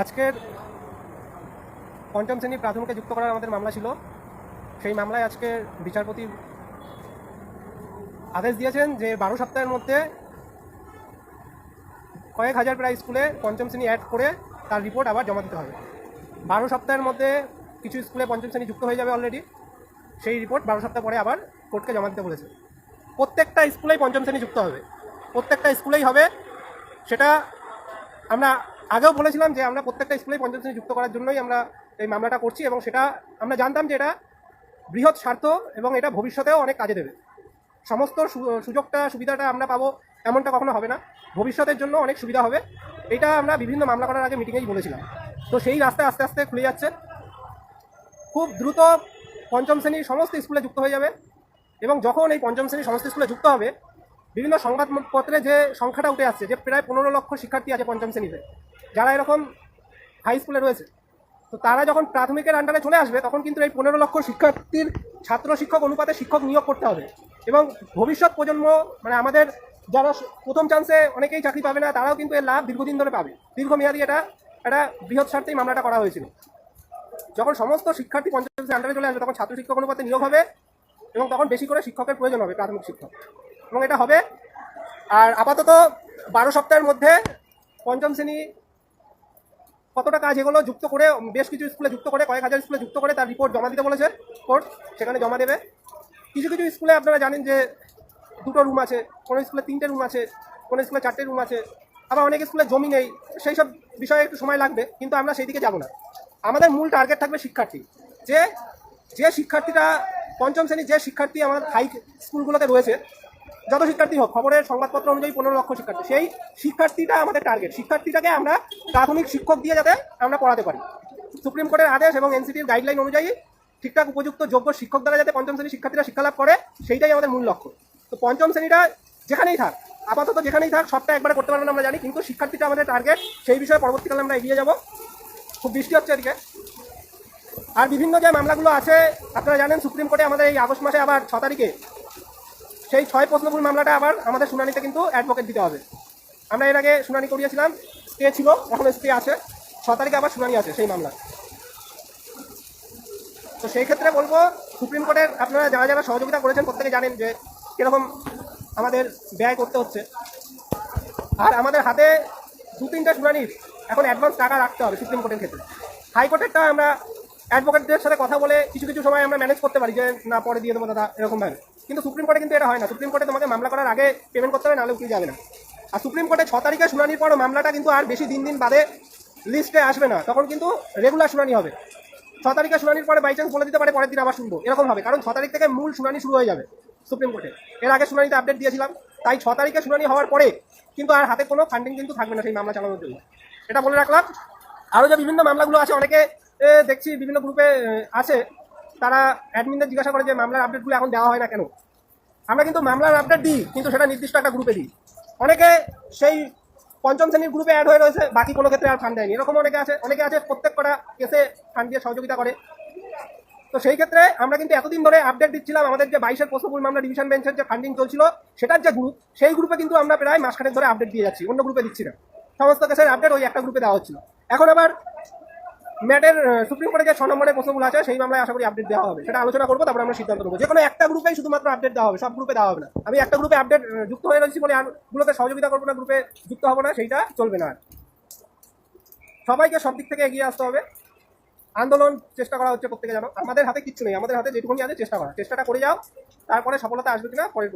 আজকের পঞ্চম শ্রেণি প্রাথমিকে যুক্ত করার আমাদের মামলা ছিল। সেই মামলায় আজকে বিচারপতি আদেশ দিয়েছেন যে বারো সপ্তাহের মধ্যে কয়েক হাজার প্রায় স্কুলে পঞ্চম শ্রেণি অ্যাড করে তার রিপোর্ট আবার জমা দিতে হবে। বারো সপ্তাহের মধ্যে কিছু স্কুলে পঞ্চম শ্রেণি যুক্ত হয়ে যাবে অলরেডি সেই রিপোর্ট বারো সপ্তাহ পরে আবার কোর্টকে জমা দিতে বলেছে। প্রত্যেকটা স্কুলেই পঞ্চম শ্রেণি যুক্ত হবে। প্রত্যেকটা স্কুলেই হবে। সেটা আমরা আগেও বলেছিলাম যে আমরা প্রত্যেকটা স্কুলেই পঞ্চম শ্রেণি যুক্ত করার জন্যই আমরা এই মামলাটা করছি এবং সেটা আমরা জানতাম যে এটা বৃহৎ স্বার্থ এবং এটা ভবিষ্যতেও অনেক কাজে দেবে। সমস্ত সুযোগটা, সুবিধাটা আমরা পাবো এমনটা কখনো হবে না। ভবিষ্যতের জন্য অনেক সুবিধা হবে। এটা আমরা বিভিন্ন মামলা করার আগে মিটিংয়েই বলেছিলাম। তো সেই রাস্তা আস্তে আস্তে খুলে যাচ্ছে। খুব দ্রুত পঞ্চম শ্রেণির সমস্ত স্কুলে যুক্ত হয়ে যাবে এবং যখন এই পঞ্চম শ্রেণির সমস্ত স্কুলে যুক্ত হবে বিভিন্ন সংবাদপত্রে যে সংখ্যাটা উঠে আসছে, যে প্রায় পনেরো লক্ষ শিক্ষার্থী আছে পঞ্চম শ্রেণীতে, যারা এরকম হাই স্কুলে রয়েছে। তো তারা যখন প্রাথমিকের আন্ডারে চলে আসবে, তখন কিন্তু এই পনেরো লক্ষ শিক্ষার্থীর ছাত্র শিক্ষক অনুপাতে শিক্ষক নিয়োগ করতে হবে। এবং ভবিষ্যৎ প্রজন্ম মানে আমাদের যারা প্রথম চান্সে অনেকেই চাকরি পাবে না, তারাও কিন্তু এর লাভ দীর্ঘদিন ধরে পাবে। দীর্ঘমেয়াদী এটা, একটা বৃহৎ স্বার্থেই মামলাটা করা হয়েছিল। যখন সমস্ত শিক্ষার্থী পঞ্চায়েত আন্ডারে চলে আসবে, তখন ছাত্র শিক্ষক অনুপাতে নিয়োগ হবে এবং তখন বেশি করে শিক্ষকের প্রয়োজন হবে, প্রাথমিক শিক্ষক। এবং এটা হবে। আর আপাতত বারো সপ্তাহের মধ্যে পঞ্চম শ্রেণি কতটা কাজ এগুলো যুক্ত করে, বেশ কিছু স্কুলে যুক্ত করে, কয়েক হাজার স্কুলে যুক্ত করে তার রিপোর্ট জমা দিতে বলেছে কোর্ট সেখানে জমা দেবে। কিছু কিছু স্কুলে আপনারা জানেন যে দুটো রুম আছে, কোনো স্কুলে তিনটে রুম আছে, কোনো স্কুলে চারটে রুম আছে, আবার অনেক স্কুলে জমি নেই, সেই সব বিষয়ে একটু সময় লাগবে, কিন্তু আমরা সেই দিকে যাব না। আমাদের মূল টার্গেট থাকবে শিক্ষার্থী। যে যে শিক্ষার্থীরা পঞ্চম শ্রেণির যে শিক্ষার্থী আমাদের হাই স্কুলগুলোতে রয়েছে যত শিক্ষার্থী হোক, খবরের সংবাদপত্র অনুযায়ী পনেরো লক্ষ শিক্ষার্থী। সেই শিক্ষার্থীটা আমাদের টার্গেট শিক্ষার্থীটাকে আমরা প্রাথমিক শিক্ষক দিয়ে যাতে আমরা পড়াতে পারি। সুপ্রিম কোর্টের আদেশ এবং এনসিটির গাইডলাইন অনুযায়ী ঠিকঠাক উপযুক্ত যোগ্য শিক্ষক দ্বারা যাতে পঞ্চম শ্রেণির শিক্ষার্থীরা শিক্ষালাভ করে, সেইটাই আমাদের মূল লক্ষ্য। তো পঞ্চম শ্রেণীটা যেখানেই থাক, আপাতত যেখানেই থাক, সবটা একবারে করতে পারবেন আমরা জানি, কিন্তু শিক্ষার্থীটা আমাদের টার্গেট সেই বিষয়ে পরবর্তীকালে আমরা এগিয়ে যাব। খুব বৃষ্টি হচ্ছে এদিকে। আর বিভিন্ন যে মামলাগুলো আছে, আপনারা জানেন, সুপ্রিম কোর্টে আমাদের এই আগস্ট মাসে আবার ছ তারিখে সেই ছয় প্রশ্নভুল মামলাটা আবার আমাদের শুনানিতে কিন্তু অ্যাডভোকেট দিতে হবে। আমরা এর আগে শুনানি করিয়েছিলাম স্টে ছিল, এখন স্টে আছে, ছ তারিখে আবার শুনানি আছে সেই মামলা তো সেই ক্ষেত্রে বলব, সুপ্রিম কোর্টের আপনারা যারা যারা সহযোগিতা করেছেন প্রত্যেকে জানেন যে কীরকম আমাদের ব্যয় করতে হচ্ছে। আর আমাদের হাতে দু তিনটা শুনানির এখন অ্যাডভান্স টাকা রাখতে হবে সুপ্রিম কোর্টের ক্ষেত্রে। হাইকোর্টেরটা আমরা অ্যাডভোকেটদের সাথে কথা বলে কিছু কিছু সময় আমরা ম্যানেজ করতে পারি যে, না, পরে দিয়ে দেবো দাদা এরকমভাবে কিন্তু সুপ্রিম কোর্টে কিন্তু এটা হয় না। সুপ্রিম কোর্টে তোমাকে মামলা করার আগে পেমেন্ট করতে হবে, নাহলে উঠে যাবে না। আর সুপ্রিম কোর্টে ছ তারিখে শুনানির পরও মামলাটা কিন্তু আর বেশি দিন দিন বাদে লিস্টে আসবে না। তখন কিন্তু রেগুলার শুনানি হবে। ছ তারিখে শুনানির পরে বাই চান্স বলে দিতে পারে, পরের দিন আবার শুনব। এরকম হবে। কারণ ছ তারিখ থেকে মূল শুনানি শুরু হয়ে যাবে সুপ্রিম কোর্টে। এর আগে শুনানিতে আপডেট দিয়েছিলাম। তাই ছ তারিখে শুনানি হওয়ার পরে কিন্তু আর হাতে কোনো ফান্ডিং কিন্তু থাকবে না সেই মামলা চালানোর জন্য। এটা বলে রাখলাম। আরও যে বিভিন্ন মামলাগুলো আছে, অনেকে দেখছি বিভিন্ন গ্রুপে আছে। তারা অ্যাডমিনদের জিজ্ঞাসা করে যে মামলার আপডেটগুলো এখন দেওয়া হয় না কেন? আমরা কিন্তু মামলার আপডেট দিই, কিন্তু সেটা নির্দিষ্ট একটা গ্রুপে দিই। অনেকে সেই পঞ্চম শ্রেণির গ্রুপে অ্যাড হয়ে রয়েছে, বাকি কোনো ক্ষেত্রে আর ফান্ড দেয়নি। এরকম অনেকে আছে অনেকে আছে প্রত্যেক কটা কেসে ফান্ড দিয়ে সহযোগিতা করে। তো সেই ক্ষেত্রে আমরা কিন্তু এতদিন ধরে আপডেট দিচ্ছিলাম আমাদের যে বাইশের প্রশ্নপুর মামলা ডিভিশন বেঞ্চের যে ফান্ডিং চলছিল, সেটার যে গ্রুপ সেই গ্রুপে কিন্তু আমরা প্রায় মাসখানেক ধরে আপডেট দিয়ে যাচ্ছি, অন্য গ্রুপে দিচ্ছি না। সমস্ত কেসের আপডেট ওই একটা গ্রুপে দেওয়া হচ্ছিল। এখন আবার ম্যাটের সুপ্রিম কোর্টে যে ছ নম্বরের প্রশ্নগুলো আছে, সেই মামলায় আশা করি আপডেট দেওয়া হবে। সেটা আলোচনা করব, তারপরে আমরা সিদ্ধান্ত নেব। যে কোনো একটা গ্রুপেই শুধুমাত্র আপডেট দেওয়া হবে, সব গ্রুপে দেওয়া হবে না। আমি একটা গ্রুপে আপডেট যুক্ত হয়ে রয়েছি বলে আর গুলোতে সহযোগিতা করব না গ্রুপে যুক্ত হব না, সেইটা চলবে না আর। সবাইকে সব দিক থেকে এগিয়ে আসতে হবে। আন্দোলন চেষ্টা করা হচ্ছে প্রত্যেকে জানো। আমাদের হাতে কিচ্ছু নেই, আমাদের হাতে যেটুকুনি আছে চেষ্টা করা। চেষ্টাটা করে যাও, তারপরে সফলতা আসবে কিনা পরে